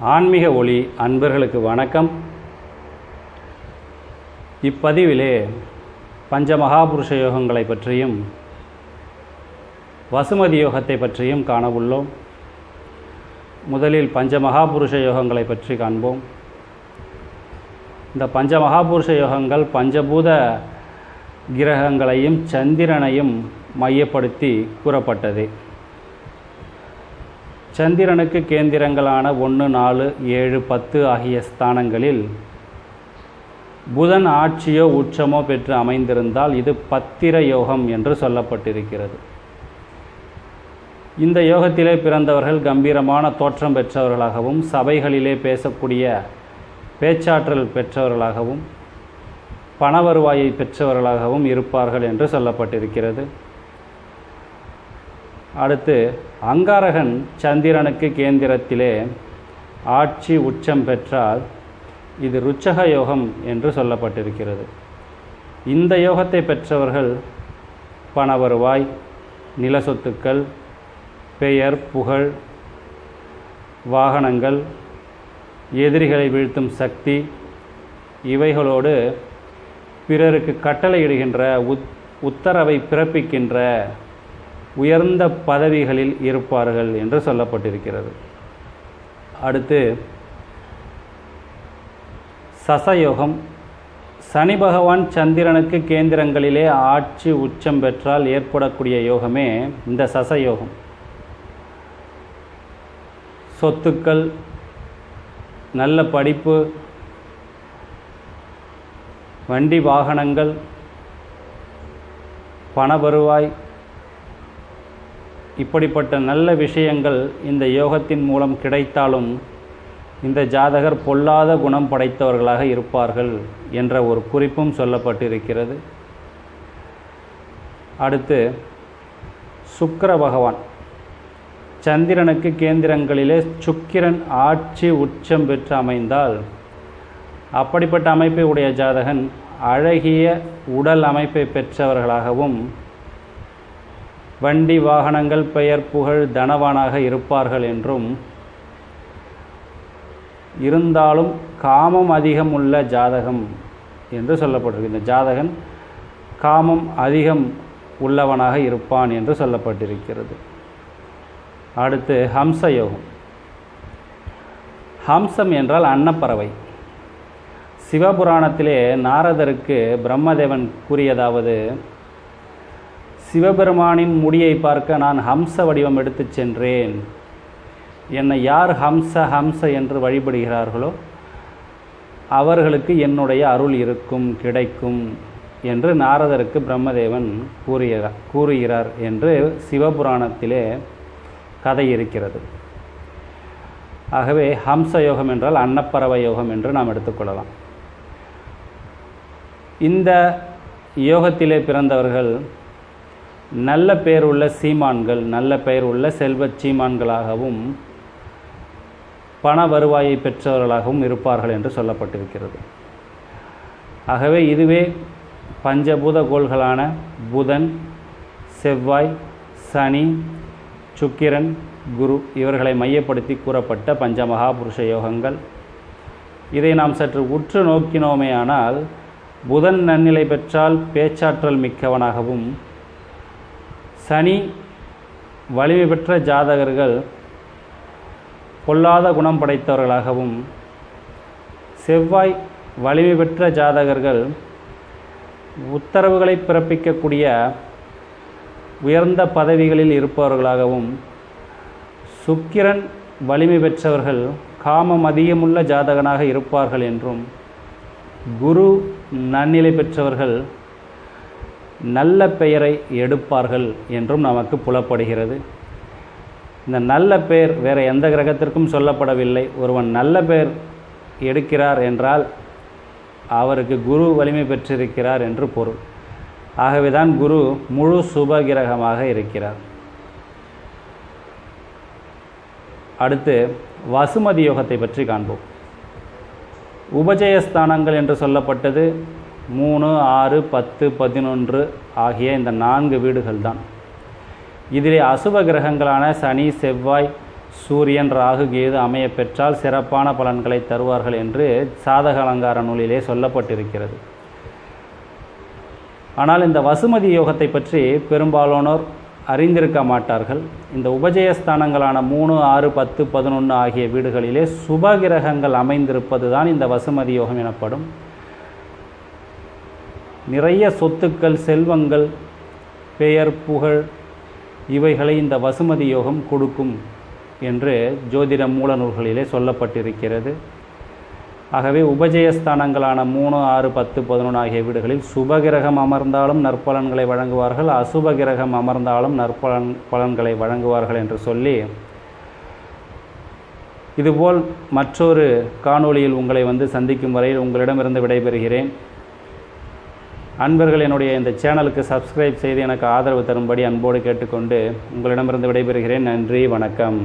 ஆன்மீக ஒளி அன்பர்களுக்கு வணக்கம். இப்பதிவிலே பஞ்ச மகாபுருஷ யோகங்களை பற்றியும் வசுமதி யோகத்தை பற்றியும் காணவுள்ளோம். முதலில் பஞ்ச மகாபுருஷ யோகங்களை பற்றி காண்போம். இந்த பஞ்ச மகாபுருஷ யோகங்கள் பஞ்சபூத கிரகங்களையும் சந்திரனையும் மையப்படுத்தி கூறப்பட்டது. சந்திரனுக்கு கேந்திரங்களான ஒன்று நாலு ஏழு பத்து ஆகிய ஸ்தானங்களில் புதன் ஆட்சியோ உச்சமோ பெற்று அமைந்திருந்தால் இது பத்திர யோகம் என்று சொல்லப்பட்டிருக்கிறது. இந்த யோகத்திலே பிறந்தவர்கள் கம்பீரமான தோற்றம் பெற்றவர்களாகவும் சபைகளிலே பேசக்கூடிய பேச்சாற்றல் பெற்றவர்களாகவும் பண வருவாயை பெற்றவர்களாகவும் இருப்பார்கள் என்று சொல்லப்பட்டிருக்கிறது. அடுத்து அங்காரகன் சந்திரனுக்கு கேந்திரத்திலே ஆட்சி உச்சம் பெற்றால் இது ருச்சக யோகம் என்று சொல்லப்பட்டிருக்கிறது. இந்த யோகத்தை பெற்றவர்கள் பண வருவாய் நில சொத்துக்கள் பெயர் புகழ் வாகனங்கள் எதிரிகளை வீழ்த்தும் சக்தி இவைகளோடு பிறருக்கு கட்டளையிடுகின்ற உத் உத்தரவை பிறப்பிக்கின்ற உயர்ந்த பதவிகளில் இருப்பார்கள் என்று சொல்லப்பட்டிருக்கிறது. அடுத்து சசயோகம். சனி பகவான் சந்திரனுக்கு கேந்திரங்களிலே ஆட்சி உச்சம் பெற்றால் ஏற்படக்கூடிய யோகமே இந்த சசயோகம். சொத்துக்கள் நல்ல படிப்பு வண்டி வாகனங்கள் பண வருவாய் இப்படிப்பட்ட நல்ல விஷயங்கள் இந்த யோகத்தின் மூலம் கிடைத்தாலும் இந்த ஜாதகர் பொல்லாத குணம் படைத்தவர்களாக இருப்பார்கள் என்ற ஒரு குறிப்பும் சொல்லப்பட்டிருக்கிறது. அடுத்து சுக்கர பகவான். சந்திரனுக்கு கேந்திரங்களிலே சுக்கிரன் ஆட்சி உச்சம் பெற்று அமைந்தால் அப்படிப்பட்ட அமைப்பை உடைய ஜாதகன் அழகிய உடல் அமைப்பை பெற்றவர்களாகவும் வண்டி வாகனங்கள் பெயர் புகழ் தனவானாக இருப்பார்கள் என்றும் இருந்தாலும் காமம் அதிகம் உள்ள ஜாதகம் என்று சொல்லப்பட்டிருக்கு. இந்த ஜாதகன் காமம் அதிகம் உள்ளவனாக இருப்பான் என்று சொல்லப்பட்டிருக்கிறது. அடுத்து ஹம்சயோகம். ஹம்சம் என்றால் அன்னப்பறவை. சிவபுராணத்திலே நாரதருக்கு பிரம்மதேவன் கூறியதாவது சிவபெருமானின் முடியை பார்க்க நான் ஹம்ச வடிவம் எடுத்துச் சென்றேன். என்னை யார் ஹம்ச ஹம்ச என்று வழிபடுகிறார்களோ அவர்களுக்கு என்னுடைய அருள் இருக்கும் கிடைக்கும் என்று நாரதருக்கு பிரம்மதேவன் கூறுகிறார் கூறுகிறார் என்று சிவபுராணத்திலே கதை இருக்கிறது. ஆகவே ஹம்ச யோகம் என்றால் அன்னப்பறவை யோகம் என்று நாம் எடுத்துக்கொள்ளலாம் இந்த யோகத்திலே பிறந்தவர்கள் நல்ல பெயர் உள்ள சீமான்கள் நல்ல பெயர் உள்ள செல்வ சீமான்களாகவும் பண வருவாயை பெற்றவர்களாகவும் இருப்பார்கள் என்று சொல்லப்பட்டிருக்கிறது. ஆகவே இதுவே பஞ்சபூத கோள்களான புதன் செவ்வாய் சனி சுக்கிரன் குரு இவர்களை மையப்படுத்தி கூறப்பட்ட பஞ்ச மகாபுருஷ யோகங்கள். இதை நாம் சற்று உற்று நோக்கினோமேயானால் புதன் நன்னிலை பெற்றால் பேச்சாற்றல் மிக்கவனாகவும் சனி வலிமை பெற்ற ஜாதகர்கள் பொல்லாத குணம் படைத்தவர்களாகவும் செவ்வாய் வலிமை பெற்ற ஜாதகர்கள் உத்தரவுகளை பிறப்பிக்கக்கூடிய உயர்ந்த பதவிகளில் இருப்பவர்களாகவும் சுக்கிரன் வலிமை பெற்றவர்கள் காமம் அதிகமுள்ள ஜாதகனாக இருப்பார்கள் என்றும் குரு நன்னிலை பெற்றவர்கள் நல்ல பெயரை எடுப்பார்கள் என்றும் நமக்கு புலப்படுகிறது. இந்த நல்ல பெயர் வேறு எந்த கிரகத்திற்கும் சொல்லப்படவில்லை. ஒருவன் நல்ல பெயர் எடுக்கிறார் என்றால் அவருக்கு குரு வலிமை பெற்றிருக்கிறார் என்று பொருள். ஆகவே தான் குரு முழு சுப கிரகமாக இருக்கிறார். அடுத்து வசுமதி யோகத்தை பற்றி காண்போம். உபஜயஸ்தானங்கள் என்று சொல்லப்பட்டது மூணு ஆறு பத்து பதினொன்று ஆகிய இந்த நான்கு வீடுகள் தான் இதிலே அசுப கிரகங்களான சனி செவ்வாய் சூரியன் ராகு கேது அமைய பெற்றால் சிறப்பான பலன்களை தருவார்கள் என்று சாதக அலங்கார நூலிலே சொல்லப்பட்டிருக்கிறது. ஆனால் இந்த வசுமதி யோகத்தை பற்றி பெரும்பாலானோர் அறிந்திருக்க மாட்டார்கள். இந்த உபஜயஸ்தானங்களான மூணு ஆறு பத்து பதினொன்று ஆகிய வீடுகளிலே சுபகிரகங்கள் அமைந்திருப்பது தான் இந்த வசுமதி யோகம் எனப்படும். நிறைய சொத்துக்கள் செல்வங்கள் பெயர் புகழ் இவைகளை இந்த வசுமதி யோகம் கொடுக்கும் என்று ஜோதிட மூல நூல்களிலே சொல்லப்பட்டிருக்கிறது. ஆகவே உபஜயஸ்தானங்களான மூணு ஆறு பத்து பதினொன்று ஆகிய வீடுகளில் சுபகிரகம் அமர்ந்தாலும் நற்பலன்களை வழங்குவார்கள் அசுபகிரகம் அமர்ந்தாலும் நற்பலன் பலன்களை வழங்குவார்கள் என்று சொல்லி இதுபோல் மற்றொரு காணொளியில் உங்களை வந்து சந்திக்கும் வரையில் உங்களிடமிருந்து விடைபெறுகிறேன். அன்பர்கள் என்னுடைய இந்த சேனலுக்கு சப்ஸ்கிரைப் செய்து எனக்கு ஆதரவு தரும்படி அன்போடு கேட்டுக்கொண்டு உங்களிடமிருந்து விடைபெறுகிறேன். நன்றி வணக்கம்.